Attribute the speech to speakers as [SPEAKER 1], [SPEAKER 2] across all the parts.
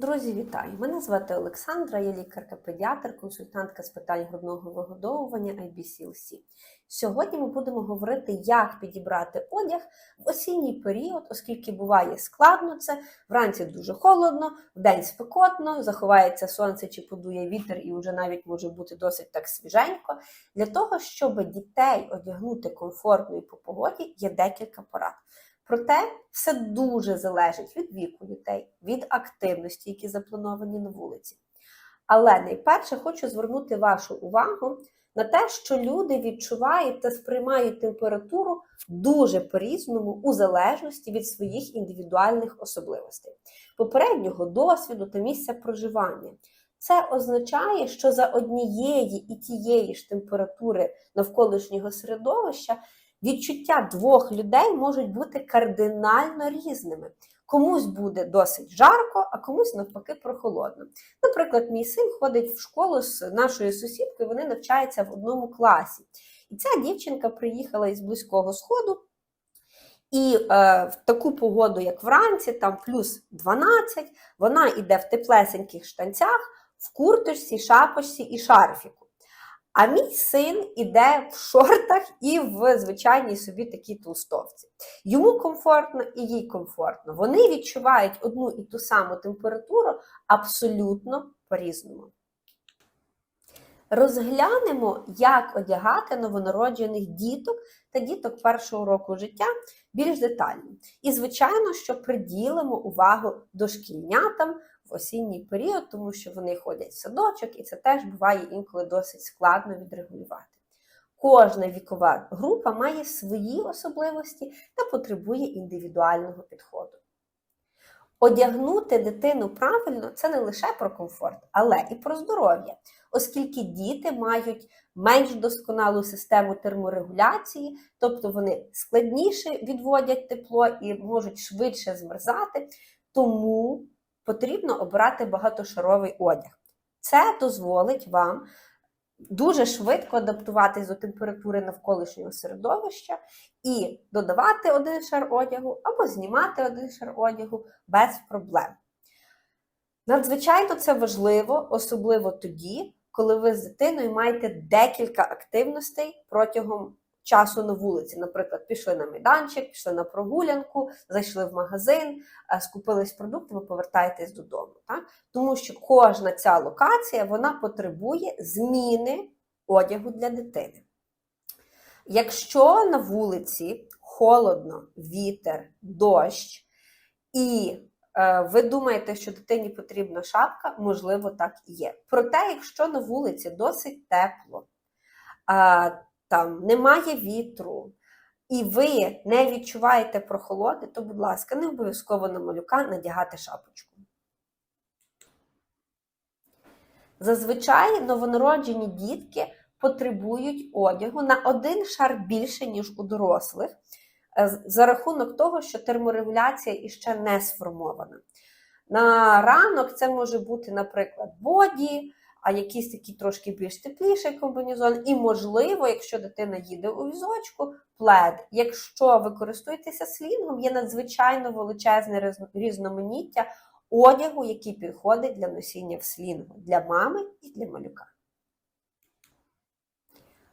[SPEAKER 1] Друзі, вітаю! Мене звати Олександра, я лікарка-педіатр, консультантка з питань грудного вигодовування IBCLC. Сьогодні ми будемо говорити, як підібрати одяг в осінній період, оскільки буває складно це, вранці дуже холодно, вдень спекотно, заховається сонце чи подує вітер, і вже навіть може бути досить так свіженько. Для того, щоб дітей одягнути комфортно і по погоді, є декілька порад. Проте все дуже залежить від віку дітей, від активності, які заплановані на вулиці. Але найперше хочу звернути вашу увагу на те, що люди відчувають та сприймають температуру дуже по-різному, у залежності від своїх індивідуальних особливостей, попереднього досвіду та місця проживання. Це означає, що за однієї і тієї ж температури навколишнього середовища відчуття двох людей можуть бути кардинально різними. Комусь буде досить жарко, а комусь навпаки прохолодно. Наприклад, мій син ходить в школу з нашою сусідкою, вони навчаються в одному класі. І ця дівчинка приїхала із близького сходу. І е, в таку погоду, як вранці, там плюс 12, вона йде в теплесеньких штанцях, в курточці, шапочці і шарфіку. А мій син іде в шортах і в звичайній собі такій толстовці. Йому комфортно і їй комфортно. Вони відчувають одну і ту саму температуру абсолютно по-різному. Розглянемо, як одягати новонароджених діток та діток першого року життя більш детально. І, звичайно, що приділимо увагу дошкільнятам в осінній період, тому що вони ходять в садочок, і це теж буває інколи досить складно відрегулювати. Кожна вікова група має свої особливості та потребує індивідуального підходу. Одягнути дитину правильно це не лише про комфорт, але і про здоров'я, оскільки діти мають менш досконалу систему терморегуляції, тобто вони складніше відводять тепло і можуть швидше змерзати, тому потрібно обрати багатошаровий одяг. Це дозволить вам дуже швидко адаптуватись до температури навколишнього середовища і додавати один шар одягу або знімати один шар одягу без проблем. Надзвичайно це важливо, особливо тоді, коли ви з дитиною маєте декілька активностей протягом часу на вулиці. Наприклад, пішли на майданчик, пішли на прогулянку, зайшли в магазин, скупились продукти, ви повертаєтесь додому. Так? Тому що кожна ця локація вона потребує зміни одягу для дитини. Якщо на вулиці холодно, вітер, дощ, і е, ви думаєте, що дитині потрібна шапка, можливо, так і є. Проте, якщо на вулиці досить тепло, е, там немає вітру, і ви не відчуваєте прохолоди, то, будь ласка, не обов'язково на малюка надягати шапочку. Зазвичай новонароджені дітки потребують одягу на один шар більше, ніж у дорослих, е, за рахунок того, що терморегуляція іще не сформована. На ранок це може бути, наприклад, боді, а якийсь такий трошки більш тепліший комбінезон. І, можливо, якщо дитина їде у візочку, плед. Якщо ви користуєтеся слінгом, є надзвичайно величезне різноманіття одягу, який підходить для носіння в слінгу для мами і для малюка.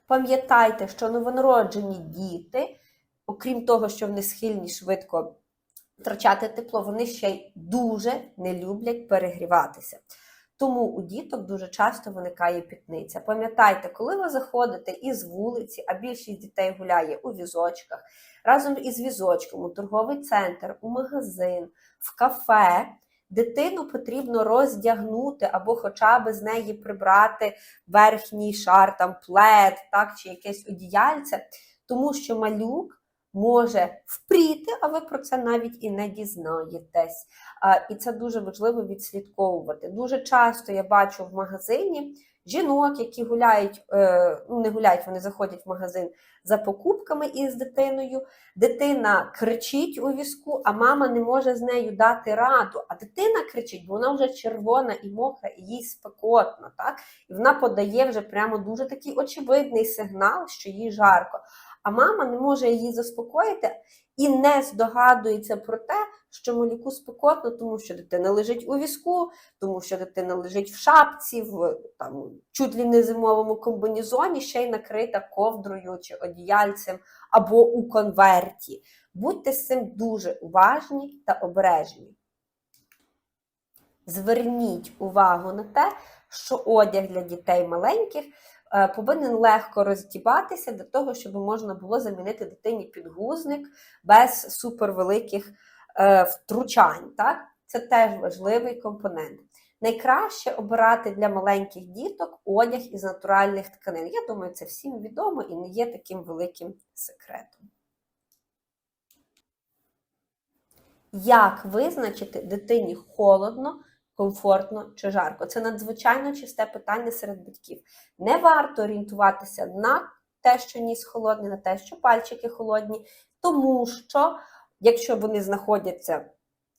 [SPEAKER 1] Пам'ятайте, що новонароджені діти, окрім того, що вони схильні швидко втрачати тепло, вони ще й дуже не люблять перегріватися. Тому у діток дуже часто виникає пітниця. Пам'ятайте, коли ви заходите із вулиці, а більшість дітей гуляє у візочках, разом із візочком, у торговий центр, у магазин, в кафе, дитину потрібно роздягнути або хоча б з неї прибрати верхній шар, там плед, так, чи якесь одіяльце, тому що малюк може впріти, а ви про це навіть і не дізнаєтесь. І це дуже важливо відслідковувати. Дуже часто я бачу в магазині жінок, які гуляють, е, ну не гуляють, вони заходять в магазин за покупками із дитиною. Дитина кричить у візку, а мама не може з нею дати раду. А дитина кричить, бо вона вже червона і мокра, і їй спекотно. так? І вона подає вже прямо дуже такий очевидний сигнал, що їй жарко а мама не може її заспокоїти і не здогадується про те, що малюку спекотно, тому що дитина лежить у візку, тому що дитина лежить в шапці, в там чуть ли не зимовому комбінезоні, ще й накрита ковдрою чи одіяльцем або у конверті. Будьте з цим дуже уважні та обережні. Зверніть увагу на те, що одяг для дітей маленьких повинен легко роздібатися для того, щоб можна було замінити дитині підгузник без супервеликих е, втручань. Так? Це теж важливий компонент. Найкраще обирати для маленьких діток одяг із натуральних тканин. Я думаю, це всім відомо і не є таким великим секретом. Як визначити дитині холодно, комфортно чи жарко? Це надзвичайно чисте питання серед батьків. Не варто орієнтуватися на те, що ніс холодний, на те, що пальчики холодні, тому що, якщо вони знаходяться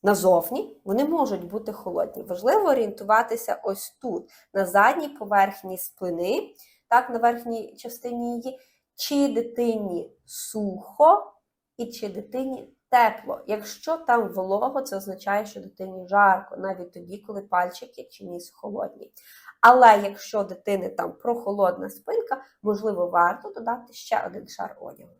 [SPEAKER 1] назовні, вони можуть бути холодні. Важливо орієнтуватися ось тут, на задній поверхні сплини, так, на верхній частині її, чи дитині сухо і чи дитині тепло. Якщо там волого, це означає, що дитині жарко, навіть тоді, коли пальчики чи ніс холодні. Але якщо дитини там прохолодна спинка, можливо, варто додати ще один шар одягу.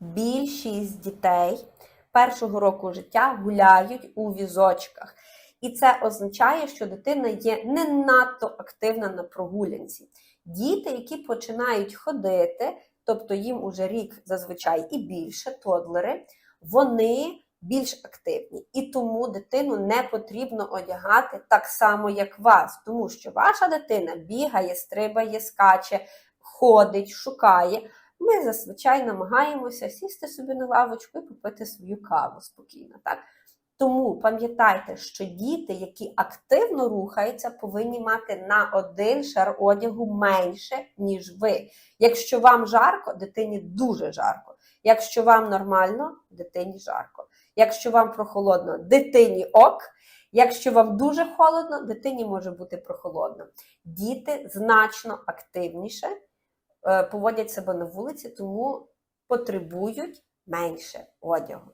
[SPEAKER 1] Більшість дітей першого року життя гуляють у візочках. І це означає, що дитина є не надто активна на прогулянці. Діти, які починають ходити, тобто їм уже рік зазвичай і більше, тодлери, вони більш активні. І тому дитину не потрібно одягати так само, як вас, тому що ваша дитина бігає, стрибає, скаче, ходить, шукає. Ми зазвичай намагаємося сісти собі на лавочку і попити свою каву спокійно. так? Тому пам'ятайте, що діти, які активно рухаються, повинні мати на один шар одягу менше, ніж ви. Якщо вам жарко, дитині дуже жарко. Якщо вам нормально, дитині жарко. Якщо вам прохолодно, дитині ок. Якщо вам дуже холодно, дитині може бути прохолодно. Діти значно активніше е, поводять себе на вулиці, тому потребують менше одягу.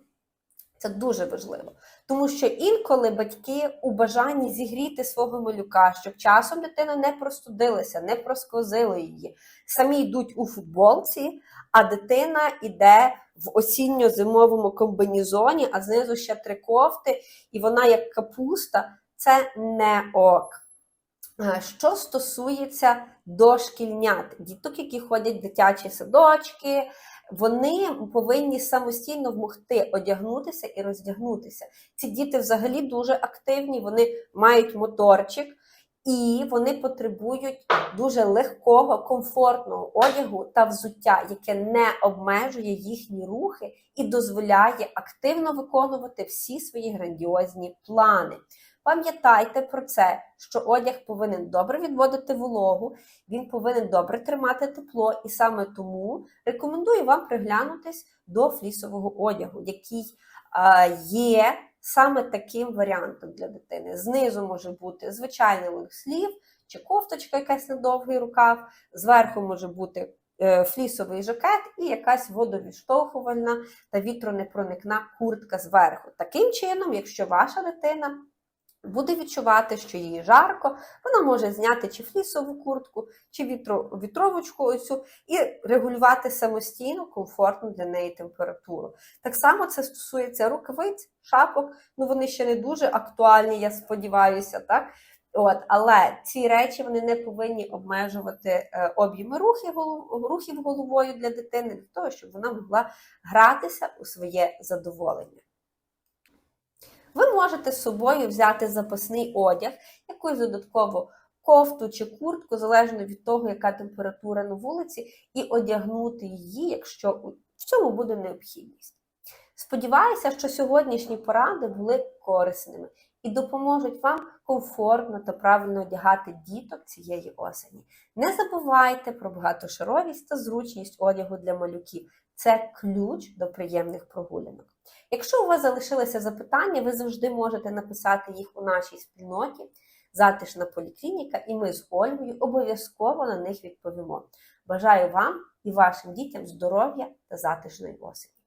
[SPEAKER 1] Це дуже важливо. Тому що інколи батьки у бажанні зігріти свого малюка, щоб часом дитина не простудилася, не проскозили її. Самі йдуть у футболці, а дитина йде в осінньо-зимовому комбінезоні, а знизу ще три кофти, і вона як капуста. Це не ок. Що стосується дошкільнят, діток, які ходять в дитячі садочки, вони повинні самостійно вмогти одягнутися і роздягнутися. Ці діти взагалі дуже активні, вони мають моторчик і вони потребують дуже легкого, комфортного одягу та взуття, яке не обмежує їхні рухи і дозволяє активно виконувати всі свої грандіозні плани. Пам'ятайте про це, що одяг повинен добре відводити вологу, він повинен добре тримати тепло, і саме тому рекомендую вам приглянутись до флісового одягу, який є саме таким варіантом для дитини. Знизу може бути звичайний лонгслів чи кофточка, якась на довгий рукав, зверху може бути е, флісовий жакет і якась водовідштовхувальна та вітронепроникна куртка зверху. Таким чином, якщо ваша дитина буде відчувати, що їй жарко, вона може зняти чи флісову куртку, чи вітровочку оцю і регулювати самостійно комфортну для неї температуру. Так само це стосується рукавиць, шапок, ну вони ще не дуже актуальні, я сподіваюся, так? От, Але ці речі вони не повинні обмежувати е, об'єми рухів, рухів головою для дитини, для того, щоб вона могла гратися у своє задоволення. Ви можете з собою взяти запасний одяг, якусь додаткову кофту чи куртку, залежно від того, яка температура на вулиці, і одягнути її, якщо в цьому буде необхідність. Сподіваюся, що сьогоднішні поради були корисними і допоможуть вам комфортно та правильно одягати діток цієї осені. Не забувайте про багатошаровість та зручність одягу для малюків. Це ключ до приємних прогулянок. Якщо у вас залишилися запитання, ви завжди можете написати їх у нашій спільноті Затишна поліклініка, і ми з Ольгою обов'язково на них відповімо. Бажаю вам і вашим дітям здоров'я та затишної осені!